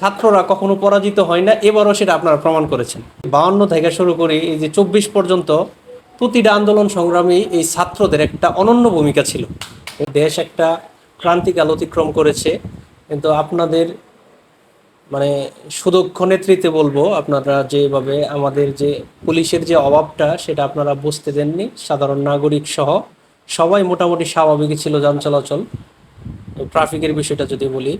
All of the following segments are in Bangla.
ছাত্ররা কখনো পরাজিত হয় না, এবারও সেটা আপনারা প্রমাণ করেছেন। বাউন্ন থেকে শুরু করে এই যে চব্বিশ পর্যন্ত প্রতিটা আন্দোলন সংগ্রামী এই ছাত্রদের একটা অনন্য ভূমিকা ছিল। দেশ একটা ক্রান্তিকাল অতিক্রম করেছে, কিন্তু আপনাদের মানে সুদক্ষ নেতৃত্বে বলব, আপনারা যেভাবে আমাদের যে পুলিশের যে অভাবটা, সেটা আপনারা বুঝতে দেননি। সাধারণ নাগরিক সহ সবাই মোটামুটি স্বাভাবিকই ছিল যান চলাচল। ট্রাফিকের বিষয়টা যদি বলি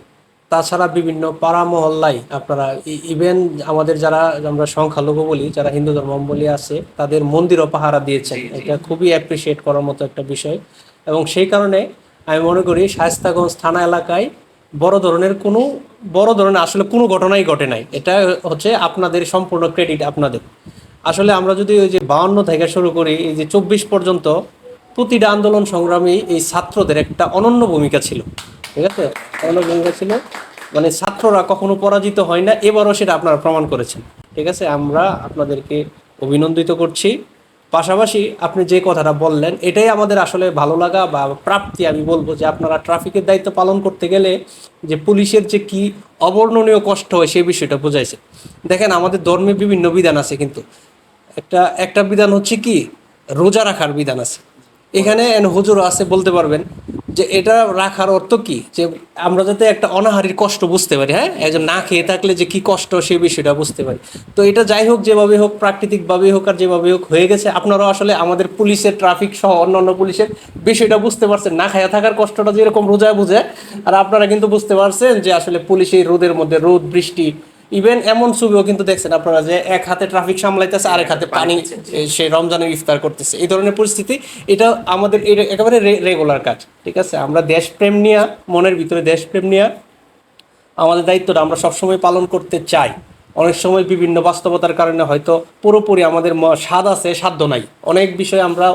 তাছাড়া বিভিন্ন পাড়া মহল্লায় আপনারা ইভেন আমাদের যারা আমরা সংখ্যালঘু বলি যারা হিন্দু ধর্মাবলী আছে তাদের মন্দিরও পাহারা দিয়েছেন। এটা খুবই অ্যাপ্রিসিয়েট করার মতো একটা বিষয়। এবং সেই কারণে আমি মনে করি শায়স্তাগঞ্জ থানা এলাকায় বড় ধরনের কোনো বড় ধরনের আসলে কোনো ঘটনাই ঘটে নাই। এটা হচ্ছে আপনাদের সম্পূর্ণ ক্রেডিট আপনাদের। আসলে আমরা যদি ওই যে বাউন্ন থেকে শুরু করি এই যে চব্বিশ পর্যন্ত প্রতিটা আন্দোলন সংগ্রামী এই ছাত্রদের একটা অনন্য ভূমিকা ছিল। ঠিক আছে? ভূমিকা ছিল মানে ছাত্ররা কখনো পরাজিত হয় না, এবারও সেটা আপনারা প্রমাণ করেছেন। ঠিক আছে? আমরা আপনাদেরকে অভিনন্দিত করছি। পাশাপাশি আপনি যে কথাটা বললেন, এটাই আমাদের আসলে ভালো লাগা বা প্রাপ্তি। আমি বলব যে আপনারা ট্রাফিকের দায়িত্ব পালন করতে গেলে যে পুলিশের যে কি অবর্ণনীয় কষ্ট হয়, সেই বিষয়টা বোঝাইছে। দেখেন, আমাদের ধর্মে বিভিন্ন বিধান আছে কিন্তু। একটা একটা বিধান হচ্ছে কি? রোজা রাখার বিধান আছে। এখানে হুজুর আছে, বলতে পারবেন, যে এটা রাখার অর্থ কি? যে আমরা যাতে একটা অনাহারির কষ্ট বুঝতে পারি হ্যাঁ? একজন না খেয়ে থাকলে যে কি কষ্ট, সে বিষয়টা বুঝতে পারি। তো এটা যাই হোক, যেভাবে হোক প্রাকৃতিকভাবে হোক আর যেভাবে হোক হয়ে গেছে। আপনারাও আসলে আমাদের পুলিশের ট্রাফিক সহ অন্যান্য পুলিশের বিষয়টা বুঝতে পারছেন। না খায়া থাকার কষ্টটা যেরকম রোজায় বুঝে, আর আপনারা কিন্তু বুঝতে পারছেন যে আসলে পুলিশ এই রোদের মধ্যে রোদ, বৃষ্টি ইভেন এমন ছবিও কিন্তু দেখছেন আপনারা যে এক হাতে ট্রাফিক সামলাইতেছে আরেক হাতে পানি সে রমজানের ইফতার করতেছে। এই ধরনের পরিস্থিতি এটা আমাদের এটা একেবারে রেগুলার কাজ ঠিক আছে? আমরা দেশপ্রেম নিয়ে মনের ভিতরে দেশপ্রেম নিয়ে আমাদের দায়িত্বটা আমরা সবসময় পালন করতে চাই। অনেক সময় বিভিন্ন বাস্তবতার কারণে হয়তো পুরোপুরি আমাদের স্বাদ আছে সাধ্য নাই। অনেক বিষয় আমরা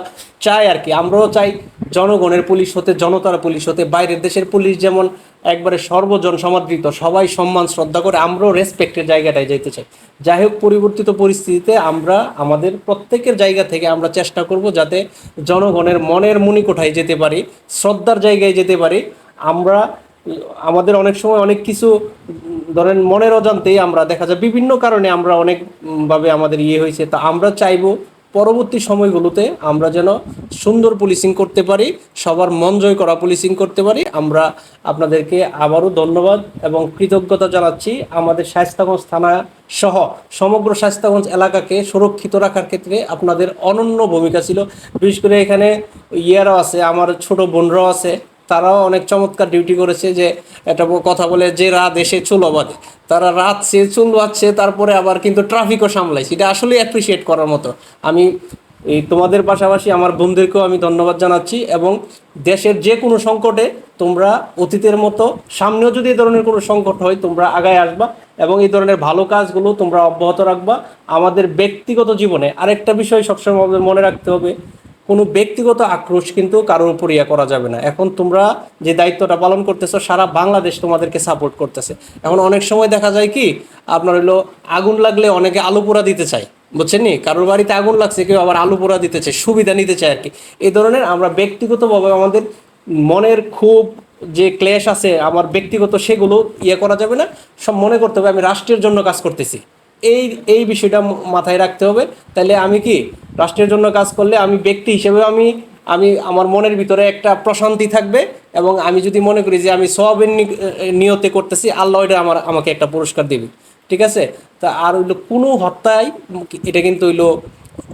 চাই আর কি। আমরাও চাই জনগণের পুলিশ হতে, জনতার পুলিশ হতে, বাইরের দেশের পুলিশ যেমন একবারে সর্বজন সমাদৃত, সবাই সম্মান, শ্রদ্ধা করে আমরাও রেসপেক্টের জায়গাটায় যেতে চাই। যাই হোক, পরিবর্তিত পরিস্থিতিতে আমরা, আমাদের প্রত্যেকের জায়গা থেকে আমরা চেষ্টা করব যাতে জনগণের মনের মণিকোঠায় যেতে পারি, শ্রদ্ধার জায়গায় যেতে পারি। আমরা আমাদের অনেক সময় অনেক কিছু, ধরেন মনের অজান্তেই আমরা, দেখা যায় বিভিন্ন কারণে আমরা অনেকভাবে আমাদের ইয়ে হয়েছে। তা আমরা চাইব পরবর্তী সময়গুলোতে আমরা যেন সুন্দর পুলিশিং করতে পারি, সবার মন জয় করা পুলিশিং করতে পারি। আমরা আপনাদেরকে আবারও ধন্যবাদ এবং কৃতজ্ঞতা জানাচ্ছি আমাদের শায়স্তাগঞ্জ থানা সহ সমগ্র শায়স্তাগঞ্জ এলাকাকে সুরক্ষিত রাখার ক্ষেত্রে আপনাদের অনন্য ভূমিকা ছিল। বিশেষ করে এখানে ইয়েরাও আছে, আমার ছোট বোনরাও আছে। তারাও অনেক চমৎকার ডিউটি করেছে যে একটা কথা বলে যে রাত এসে চুলো বাঁধে তারা রাত সে চুল বাঁধছে, তারপরে আবার কিন্তু ট্রাফিকও সামলাইছে এটা আসলে অ্যাপ্রিসিয়েট করার মতো। আমি এই তোমাদের পাশাপাশি আমার বন্ধুদেরকেও আমি ধন্যবাদ জানাচ্ছি এবং দেশের যে কোনো সংকটে তোমরা অতীতের মতো, সামনেও যদি এই ধরনের কোনো সংকট হয়, তোমরা আগায় আসবা এবং এই ধরনের ভালো কাজগুলো তোমরা অব্যাহত রাখবা। আমাদের ব্যক্তিগত জীবনে আরেকটা বিষয় সবসময় মনে রাখতে হবে কোনো ব্যক্তিগত আক্রোশ কিন্তু কারোর উপর ইয়ে করা যাবে না। এখন তোমরা যে দায়িত্বটা পালন করতেছো, সারা বাংলাদেশ তোমাদেরকে সাপোর্ট করতেছে। এখন অনেক সময় দেখা যায় কি, আপনার হলো আগুন লাগলে অনেকে আলু পোড়া দিতে চায়। বুঝছেন নি? কারোর বাড়িতে আগুন লাগছে, কেউ আবার আলু পোড়া দিতে চায়, সুবিধা নিতে চায় আর কি এই ধরনের আমরা ব্যক্তিগতভাবে আমাদের মনের খুব যে ক্লেশ আছে, আমার ব্যক্তিগত সেগুলো ইয়ে করা যাবে না। সব মনে করতে হবে, আমি রাষ্ট্রের জন্য কাজ করতেছি। এই এই বিষয়টা মাথায় রাখতে হবে। তাহলে আমি কি রাষ্ট্রের জন্য কাজ করলে আমি ব্যক্তি হিসেবে আমি আমি আমার মনের ভিতরে একটা প্রশান্তি থাকবে এবং আমি যদি মনে করি যে আমি সবের নিয়তে করতেছি, আল্লাহ এটা আমার, আমাকে একটা পুরস্কার দেবে। ঠিক আছে? তা আর হইল কোনো হত্যায়, এটা কিন্তু হইল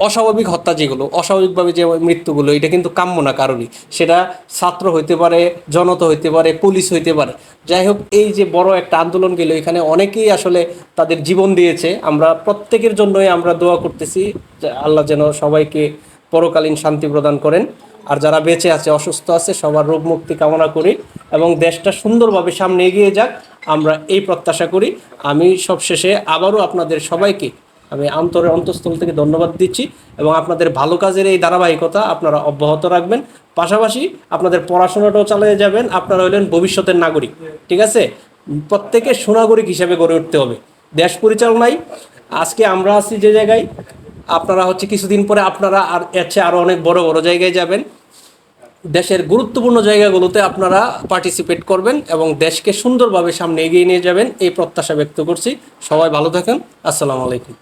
অস্বাভাবিক হত্যা যেগুলো, অস্বাভাবিকভাবে যে মৃত্যুগুলো, এটা কিন্তু কাম্য না কারণই। সেটা ছাত্র হইতে পারে, জনতা হইতে পারে, পুলিশ হইতে পারে। যাই হোক, এই যে বড় একটা আন্দোলন গেল, এখানে অনেকেই আসলে তাদের জীবন দিয়েছে। আমরা প্রত্যেকের জন্যই আমরা দোয়া করতেছি আল্লাহ যেন সবাইকে পরকালীন শান্তি প্রদান করেন। আর যারা বেঁচে আছে, অসুস্থ আছে, সবার রোগ মুক্তি কামনা করি এবং দেশটা সুন্দরভাবে সামনে এগিয়ে যাক, আমরা এই প্রত্যাশা করি। আমি সবশেষে আবারও আপনাদের সবাইকে আমি আন্তরের অন্তঃস্থল থেকে ধন্যবাদ দিচ্ছি এবং আপনাদের ভালো কাজের এই ধারাবাহিকতা আপনারা অব্যাহত রাখবেন। পাশাপাশি আপনাদের পড়াশোনাটাও চালিয়ে যাবেন, আপনারা হলেন ভবিষ্যতের নাগরিক। ঠিক আছে? প্রত্যেকে সুনাগরিক হিসেবে গড়ে উঠতে হবে। দেশ পরিচালনায় আজকে আমরা আছি যে জায়গায়, আপনারা হচ্ছে কিছুদিন পরে আপনারা আর এর আরও অনেক বড় বড় জায়গায় যাবেন। দেশের গুরুত্বপূর্ণ জায়গাগুলোতে আপনারা পার্টিসিপেট করবেন এবং দেশকে সুন্দরভাবে সামনে এগিয়ে নিয়ে যাবেন, এই প্রত্যাশা ব্যক্ত করছি। সবাই ভালো থাকেন। আসসালামু আলাইকুম।